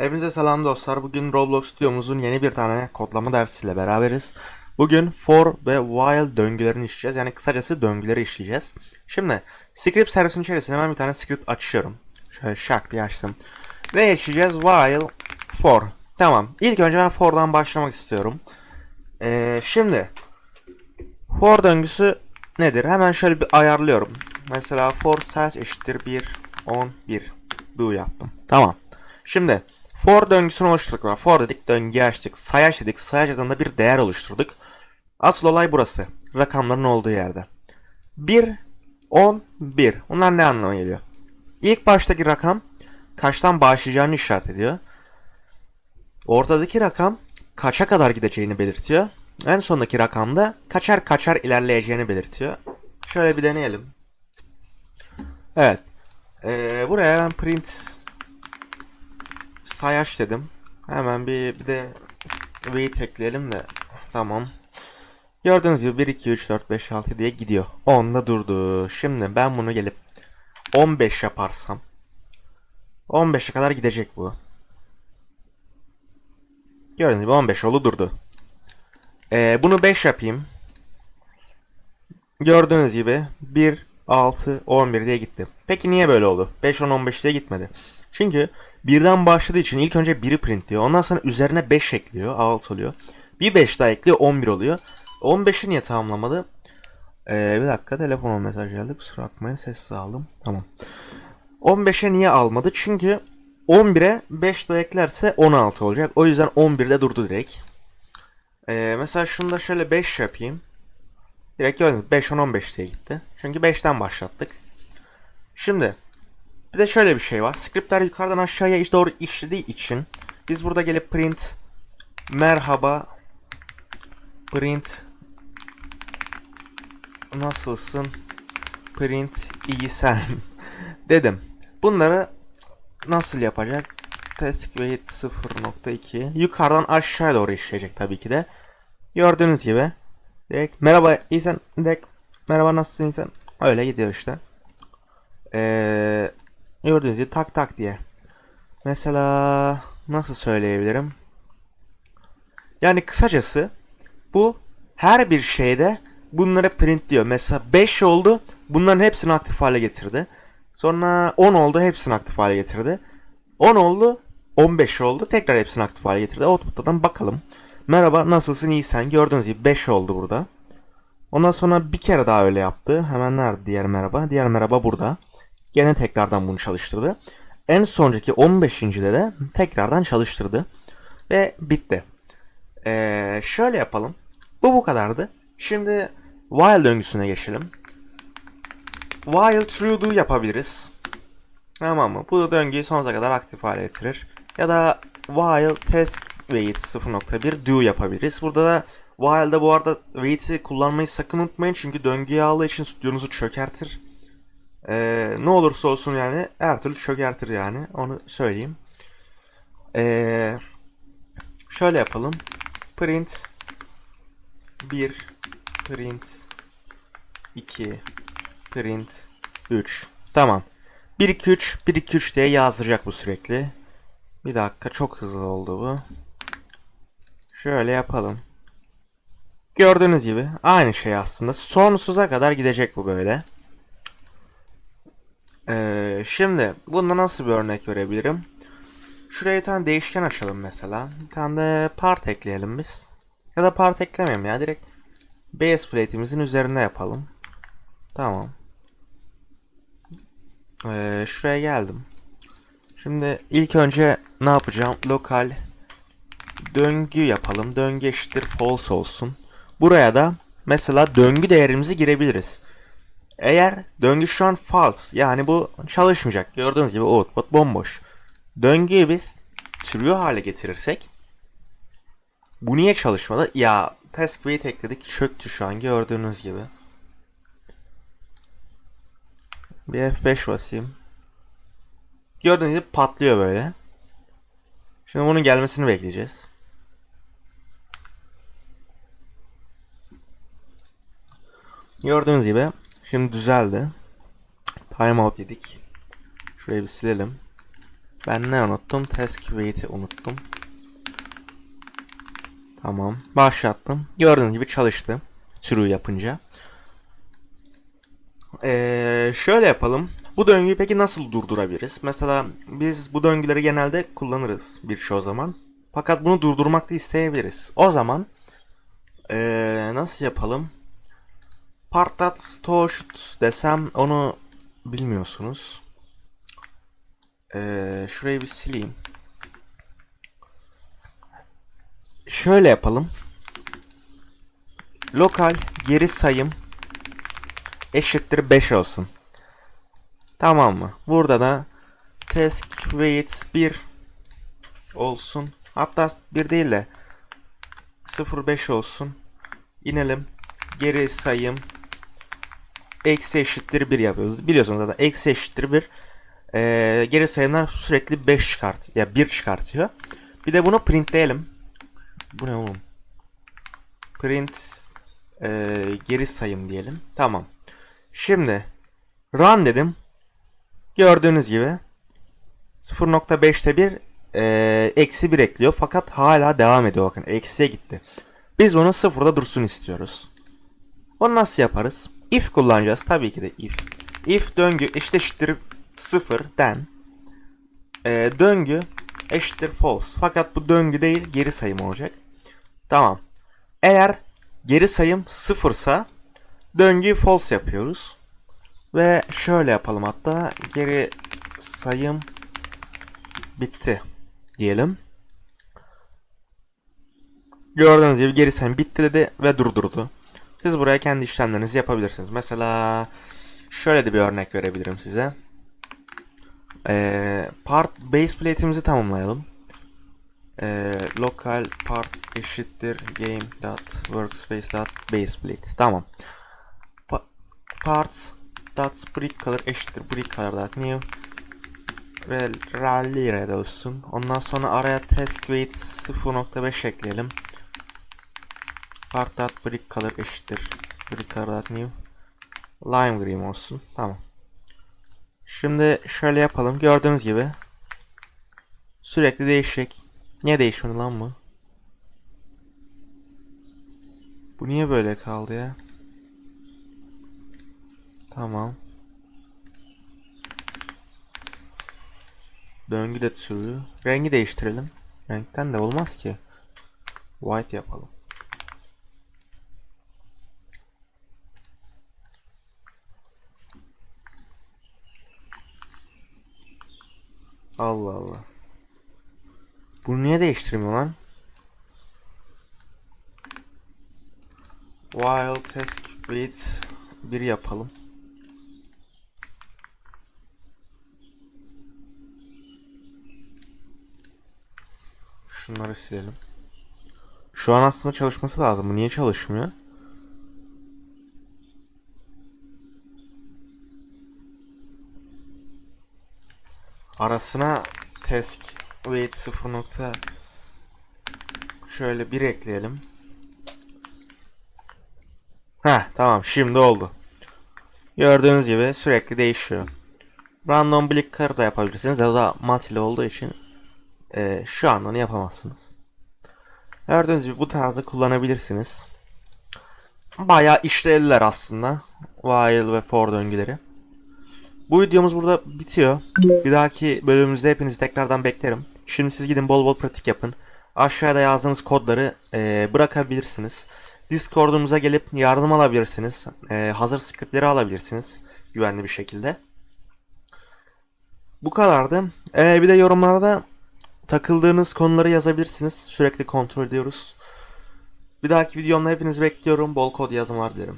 Hepinize selam dostlar. Bugün Roblox Studiomuzun yeni bir tane kodlama dersiyle beraberiz. Bugün for ve while döngülerini işleyeceğiz. Yani kısacası döngüleri işleyeceğiz. Şimdi script servisin içerisine hemen bir tane script açıyorum. Şöyle şak diye açtım. Ve yaşayacağız while for. Tamam. İlk önce ben for'dan başlamak istiyorum. Ee, şimdi for döngüsü nedir? Hemen şöyle bir ayarlıyorum. Mesela for search eşittir 1 10 1 do yaptım. Tamam. Şimdi for döngüsünü oluşturduk. For dedik döngü açtık. Sayaç dedik. Sayaç adında bir değer oluşturduk. Asıl olay burası. Rakamların olduğu yerde. 1 10 1. Bunlar ne anlama geliyor? İlk baştaki rakam kaçtan başlayacağını işaret ediyor. Ortadaki rakam kaça kadar gideceğini belirtiyor. En sondaki rakam da kaçar kaçar ilerleyeceğini belirtiyor. Şöyle bir deneyelim. Evet. Ee, buraya ben print sayaç dedim. Hemen bir, bir de weight ekleyelim de. Tamam. Gördüğünüz gibi 1, 2, 3, 4, 5, 6 diye gidiyor. 10'da durdu. Şimdi ben bunu gelip 15 yaparsam 15'e kadar gidecek bu. Gördüğünüz gibi 15 oldu durdu. Ee, bunu 5 yapayım. Gördüğünüz gibi 1, 6, 11 diye gitti. Peki niye böyle oldu? 5, 10, 15 diye gitmedi. Çünkü birden başladığı için ilk önce 1'i printliyor. Ondan sonra üzerine 5 ekliyor. 6 oluyor. Bir 5 daha ekliyor 11 oluyor. 15'i niye tamamlamadı? Ee, bir dakika telefona mesaj geldi. Kusura bakmayın sessiz aldım. Tamam. 15'e niye almadı? Çünkü 11'e 5 daha eklerse 16 olacak. O yüzden 11'de durdu direkt. Ee, mesela şunu da şöyle 5 yapayım. Direkt gördünüz 5 10 15 diye gitti. Çünkü 5'ten başlattık. Şimdi bir de şöyle bir şey var. Scriptler yukarıdan aşağıya iş doğru işlediği için biz burada gelip print merhaba print nasılsın print iyi sen dedim. Bunları nasıl yapacak? Test weight 0.2 yukarıdan aşağıya doğru işleyecek tabii ki de. Gördüğünüz gibi direkt merhaba iyi sen direkt merhaba nasılsın sen öyle gidiyor işte. Ee, gördüğünüz gibi tak tak diye. Mesela nasıl söyleyebilirim? Yani kısacası bu her bir şeyde bunları printliyor. Mesela 5 oldu. Bunların hepsini aktif hale getirdi. Sonra 10 oldu. Hepsini aktif hale getirdi. 10 oldu. 15 oldu. Tekrar hepsini aktif hale getirdi. Output'tan bakalım. Merhaba nasılsın iyi sen. Gördüğünüz gibi 5 oldu burada. Ondan sonra bir kere daha öyle yaptı. Hemen nerede diğer merhaba? Diğer merhaba burada. Gene tekrardan bunu çalıştırdı. En sonraki 15.de de tekrardan çalıştırdı. Ve bitti. Ee, şöyle yapalım. Bu bu kadardı. Şimdi while döngüsüne geçelim. While true do yapabiliriz. Tamam mı? Bu döngüyü sonsuza kadar aktif hale getirir. Ya da while task wait 0.1 do yapabiliriz. Burada da while'da bu arada wait'i kullanmayı sakın unutmayın. Çünkü döngüye aldığı için stüdyonuzu çökertir. Ee, ne olursa olsun yani her türlü çökertir yani. Onu söyleyeyim. Ee, şöyle yapalım. Print 1 print 2 print 3 Tamam. 1 2 3 1 2 3 diye yazdıracak bu sürekli. Bir dakika çok hızlı oldu bu. Şöyle yapalım. Gördüğünüz gibi aynı şey aslında. Sonsuza kadar gidecek bu böyle. Ee, şimdi bunda nasıl bir örnek verebilirim? Şuraya bir tane değişken açalım mesela. Bir tane de part ekleyelim biz. Ya da part eklemeyelim ya. Direkt base plate'imizin üzerine yapalım. Tamam. Ee, şuraya geldim. Şimdi ilk önce ne yapacağım? Lokal döngü yapalım. Döngü eşittir false olsun. Buraya da mesela döngü değerimizi girebiliriz. Eğer döngü şu an false yani bu çalışmayacak. Gördüğünüz gibi output bomboş. Döngüyü biz true hale getirirsek bu niye çalışmadı? Ya task wait ekledik çöktü şu an gördüğünüz gibi. Bir F5 basayım. Gördüğünüz gibi patlıyor böyle. Şimdi bunun gelmesini bekleyeceğiz. Gördüğünüz gibi şimdi düzeldi. Timeout yedik. Şurayı bir silelim. Ben ne unuttum? Task wait'i unuttum. Tamam. Başlattım. Gördüğünüz gibi çalıştı. True yapınca. Ee, şöyle yapalım. Bu döngüyü peki nasıl durdurabiliriz? Mesela biz bu döngüleri genelde kullanırız birçoğu zaman. Fakat bunu durdurmak da isteyebiliriz. O zaman ee, nasıl yapalım? Partat toşut desem onu bilmiyorsunuz. Ee, şurayı bir sileyim. Şöyle yapalım. Lokal geri sayım eşittir 5 olsun. Tamam mı? Burada da task wait 1 olsun. Hatta 1 değil de 0.5 olsun. İnelim. Geri sayım eksi eşittir 1 yapıyoruz. Biliyorsunuz zaten eksi eşittir 1 ee, geri sayımlar sürekli 5 çıkart ya 1 çıkartıyor. Bir de bunu printleyelim. Bu ne oğlum? Print ee, geri sayım diyelim. Tamam. Şimdi run dedim. Gördüğünüz gibi 0.5'te bir ee, eksi 1 ekliyor fakat hala devam ediyor bakın eksiye gitti. Biz onu sıfırda dursun istiyoruz. Onu nasıl yaparız? If kullanacağız tabii ki de if. If döngü eşittir 0 den ee, döngü eşittir false. Fakat bu döngü değil geri sayım olacak. Tamam. Eğer geri sayım sıfırsa döngüyü false yapıyoruz. Ve şöyle yapalım hatta geri sayım bitti diyelim. Gördüğünüz gibi geri sayım bitti dedi ve durdurdu. Siz buraya kendi işlemlerinizi yapabilirsiniz. Mesela şöyle de bir örnek verebilirim size. Ee, part base plate'imizi tamamlayalım. Ee, local part eşittir game dot workspace dot base plate. Tamam. Pa part dot brick color eşittir brick color dot new rally olsun. Ondan sonra araya task weight 0.5 ekleyelim. Part dot brick color eşittir brick color dot new lime green olsun. Tamam. Şimdi şöyle yapalım. Gördüğünüz gibi sürekli değişecek. Niye değişmedi lan bu? Bu niye böyle kaldı ya? Tamam. Döngü de türü. Rengi değiştirelim. Renkten de olmaz ki. White yapalım. Allah Allah. Bunu niye değiştirmiyor lan? While task wait 1 yapalım. Şunları silelim. Şu an aslında çalışması lazım. Bu niye çalışmıyor? Arasına task wait 0 nokta şöyle bir ekleyelim. Heh tamam şimdi oldu. Gördüğünüz gibi sürekli değişiyor. Random Blicker da yapabilirsiniz. Ya da multili olduğu için e, şu an onu yapamazsınız. Gördüğünüz gibi bu tarzı kullanabilirsiniz. Bayağı işlevliler aslında. While ve for döngüleri. Bu videomuz burada bitiyor. Bir dahaki bölümümüzde hepinizi tekrardan beklerim. Şimdi siz gidin bol bol pratik yapın. Aşağıda yazdığınız kodları e, bırakabilirsiniz. Discord'umuza gelip yardım alabilirsiniz. E, hazır scriptleri alabilirsiniz. Güvenli bir şekilde. Bu kadardı. E, bir de yorumlarda takıldığınız konuları yazabilirsiniz. Sürekli kontrol ediyoruz. Bir dahaki videomda hepinizi bekliyorum. Bol kod yazmalar dilerim.